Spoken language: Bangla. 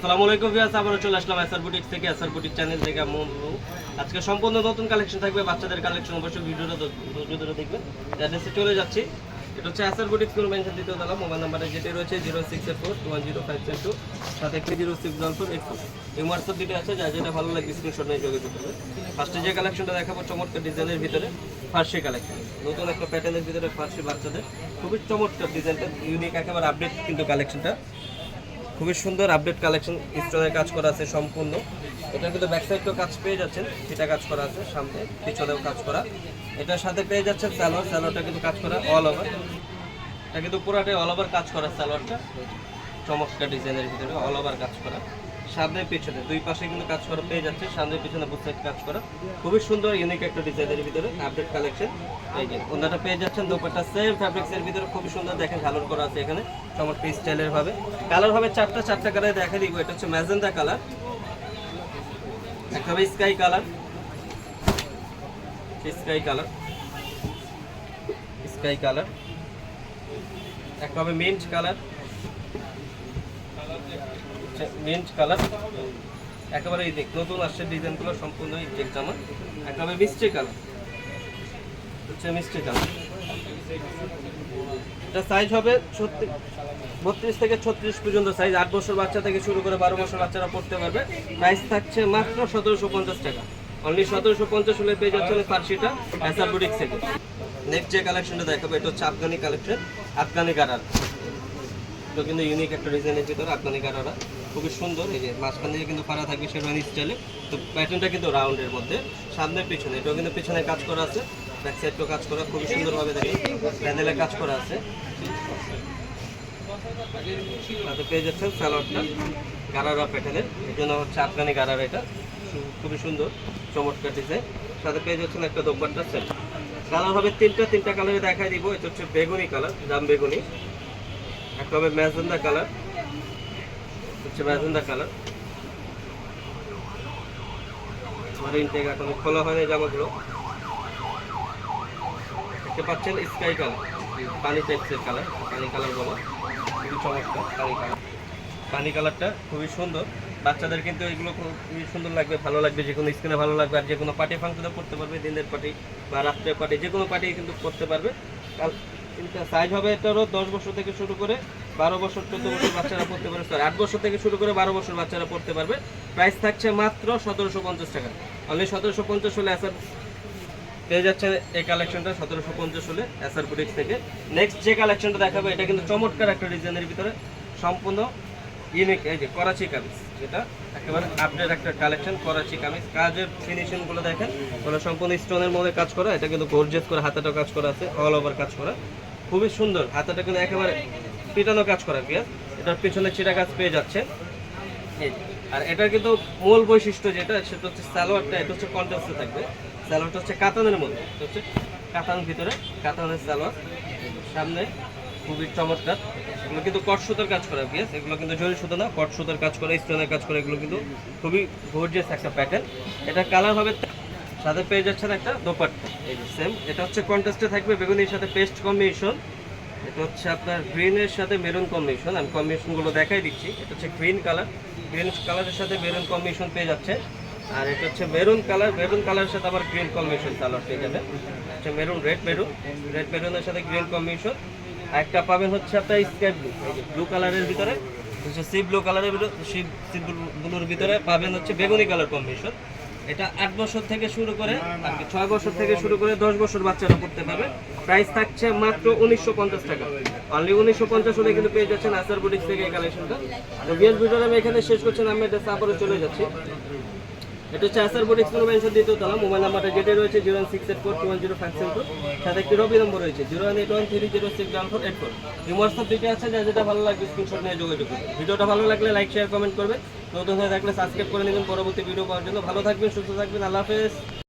আসসালামু আলাইকুম ভিউয়ার্স, আবারও চলে আসলাম এসআর বুটিক থেকে এসআর বুটিক চ্যানেল থেকে। আজকে সম্পূর্ণ নতুন কালেকশন থাকবে, বাচ্চাদের কালেকশন অবশ্যই ভিডিওটা ধরে দেখবেন। অ্যাড্রেসে চলে যাচ্ছি। এটা হচ্ছে এসআর বুটিক স্কুল মেনশন দ্বিতীয় তলা মোবাইল নাম্বারে যেটি রয়েছে zero six four one zero five seven two সাথে একটি zero six one four eight four এই হোয়াটসঅ্যাপ দুটো আছে, যা যেটা ভালো লাগে স্ক্রিনশট নিয়ে যোগাযোগ করবে ফার্স্টে যে কালেকশনটা দেখাবো, চমৎকার ডিজাইনের ভিতরে, ফার্সি কালেকশন নতুন একটা প্যাটার্নের ভিতরে ফার্সি বাচ্চাদের। খুবই চমৎকার ডিজাইনটা ইউনিক একেবারে আপডেট কিন্তু কালেকশনটা খুবই সুন্দর আপডেট কালেকশন স্টোনের কাজ করা আছে সম্পূর্ণ। এটা কিন্তু ব্যাক সাইডেও কাজ পেয়ে যাচ্ছেন সেটা কাজ করা আছে সামনে, পিছনেও কাজ করা। এটার সাথে পেয়ে যাচ্ছেন স্যালোয়ার স্যালোয়ারটা কিন্তু কাজ করা অল ওভার এটা কিন্তু পুরোটাই অল ওভার কাজ করা স্যালোয়ারটা চমৎকার ডিজাইনের ভিতরে অল ওভার কাজ করা। সামনে পিছনে, দুই পাশে কিন্তু কাজ করা পেয়ে যাচ্ছে সামনে পিছনে সাইড কাজ করা। খুবই সুন্দর ইউনিক একটা ডিজাইনের ভিতরে আপডেট কালেকশন এই যে ওনাটা পেয়ে যাচ্ছেন, দোপাট্টা সেম ফ্যাব্রিক্সের ভিতরে, খুবই সুন্দর, দেখেন ঝালর করা আছে এখানে, চমৎকার স্টাইলের ভাবে। কালার হবে চারটা চারটা কালার দেখা দিব, এটা হচ্ছে ম্যাজেন্ডা কালার একটা হবে sky colour sky colour sky colour একটা হবে মিন্ট কালার মিন্ট কালার একেবারে এই দেখ, নতুন আসছে ডিজাইনগুলো সম্পূর্ণ চেক জামা, একেবারে মিষ্টি কালার হচ্ছে মিষ্টি কালার এটা সাইজ হবে ছত্রিশ বত্রিশ থেকে ছত্রিশ পর্যন্ত সাইজ আট বছর বাচ্চা থেকে শুরু করে বারো বছর বাচ্চারা পড়তে পারবে। প্রাইস থাকছে মাত্র সতেরোশো পঞ্চাশ টাকা। অনলি সতেরোশো পঞ্চাশ হলে পেয়ে যাচ্ছে ফার্সিটা এসআর বুটিক থেকে। নেক্সট যে কালেকশনটা দেখাবো, এটা হচ্ছে আফগানি কালেকশন আফগানি গারার এটা কিন্তু ইউনিক একটা ডিজাইনের ভিতরে আফগানি গারারা খুবই সুন্দর, এই যে মাঝখান দিয়ে কিন্তু ফাড়া থাকবে শেরওয়ানি স্টাইলে তো প্যাটার্নটা কিন্তু রাউন্ডের মধ্যে, সামনে পিছনে। এটাও কিন্তু পিছনে কাজ করা আছে ব্যাক সাইডটাও কাজ করা, খুবই সুন্দরভাবে দেখেন প্যানেলে কাজ করা আছে। তাতে পেয়ে যাচ্ছেন স্যালোয়ারটা গারারা প্যাটার্নের এই জন্য হচ্ছে আফগানি গারারা এটা। খুবই সুন্দর, চমৎকার ডিজাইন সাথে পেয়ে যাচ্ছেন একটা দোপাট্টা সেট কালার হবে তিনটা তিনটা কালারে দেখাই দিব। এটা হচ্ছে বেগুনি কালার জাম বেগুনি। একটা হবে ম্যাজেন্ডা কালার হচ্ছে ম্যাজেন্ডা কালার খোলা হয়নি জামাগুলো দেখতে পাচ্ছেন স্কাই কালার পানি টাইপসের কালার পানি কালার বলো খুবই চমৎকার পানি কালার পানি কালারটা খুবই সুন্দর বাচ্চাদের কিন্তু এগুলো খুবই সুন্দর লাগবে, ভালো লাগবে। যে কোনো স্কিনে ভালো লাগবে। আর যে কোনো পার্টি ফাংশনে পড়তে পারবে। দিনের পার্টি বা রাত্রের পার্টি যে কোনো পার্টি কিন্তু করতে পারবে। সাইজ হবে এটারও দশ বছর থেকে শুরু করে বারো বছর, চোদ্দ বছর বাচ্চারা পড়তে পারবে। সরি আট বছর থেকে শুরু করে বারো বছর বাচ্চারা পড়তে পারবে। প্রাইস থাকছে মাত্র সতেরোশো পঞ্চাশ টাকা। অনলি সতেরোশো পঞ্চাশ হলে আসার পেয়ে যাচ্ছে এই কালেকশনটা সতেরোশো পঞ্চাশ হলে এসআর বুটিক্স থেকে। নেক্সট যে কালেকশনটা দেখাবো, এটা কিন্তু চমৎকার একটা ডিজাইনের ভিতরে সম্পূর্ণ ইউনিক এই যে করাচি কামিজ, যেটা একেবারে আপডেট একটা কালেকশন করাচি কামিজ। কাজের ফিনিশিংগুলো দেখেন, ওগুলো সম্পূর্ণ স্টোনের মধ্যে কাজ করা। এটা কিন্তু গর্জেস করে হাতাটা কাজ করা আছে অল ওভার কাজ করা। খুবই সুন্দর। হাতাটা কিন্তু একেবারে পিটানো কাজ করা পিয়াজ। এটার পিছনে চিটা কাজ পেয়ে যাচ্ছে। আর এটার কিন্তু মূল বৈশিষ্ট্য যেটা, সেটা হচ্ছে সালোয়ারটা, এটা হচ্ছে কন্ট্রাস্টে থাকবে। সালোয়ারটা হচ্ছে কাতানের মধ্যে। এটা হচ্ছে কাতান ভিতরে, কাতানের সালোয়ার। সামনে খুবই চমৎকার। এগুলো কিন্তু কট সুতার কাজ করা বিয়াস এগুলো কিন্তু জরি সুতো না, কট সুতার কাজ করা, স্টোনের কাজ করা, এগুলো কিন্তু খুবই গর্জিয়াস একটা প্যাটার্ন এটা কালার হবে সাথে পেয়ে যাচ্ছেন একটা দোপাট্টা। এই যে সেম এটা হচ্ছে কন্ট্রাস্টে থাকবে বেগুনির সাথে পেস্ট কম্বিনেশন এটা হচ্ছে আপনার গ্রিনের সাথে মেরুন কম্বিনেশন আমি কম্বিনেশনগুলো দেখাই দিচ্ছি। এটা হচ্ছে গ্রিন কালার গ্রিন কালারের সাথে মেরুন কম্বিনেশন পেয়ে যাচ্ছে। আর এটা হচ্ছে মেরুন কালার মেরুন কালারের সাথে আবার গ্রিন কম্বিনেশন কালার পেয়ে যাবে। হচ্ছে মেরুন রেড মেরুন রেড মেরুনের সাথে গ্রিন কম্বিনেশন একটা পাবেন হচ্ছে আপনার স্কাই ব্লু ব্লু কালারের ভিতরে সি ব্লু কালারের সি ব্লুর ভিতরে পাবেন হচ্ছে বেগুনি কালার কম্বিনেশন এটা আট বছর থেকে শুরু করে ছয় বছর থেকে শুরু করে দশ বছর বাচ্চারা পড়তে পারবে। প্রাইস থাকছে মাত্র উনিশশো পঞ্চাশ টাকা। অনলি উনিশশো পঞ্চাশ হলে কিন্তু পেয়ে যাচ্ছেন আসার বুটিক্স থেকে এই কালেকশনটা তো বিয়ার ভিডিও আমি এখানে শেষ করছেন আমি এটা তারপরে চলে যাচ্ছি। এটা হচ্ছে আসার বোর্ড ব্যাংকের দ্বিতীয় তলা। মোবাইল নাম্বারটা যেটা রয়েছে zero six eight four two one zero five seven two সাথে একটি রবি নম্বর রয়েছে zero one eight one three zero six one four eight four এই হোয়াটসঅ্যাপ দিকে আছে, যা যেটা ভালো লাগবে স্ক্রিনশট নিয়ে যোগাযোগ করবে ভিডিওটা ভালো লাগলে লাইক শেয়ার কমেন্ট করবে নতুন হয়ে থাকলে সাবস্ক্রাইব করে নেবেন। পরবর্তী ভিডিও পাওয়ার জন্য ভালো থাকবেন, সুস্থ থাকবেন। আল্লাহ হাফেজ।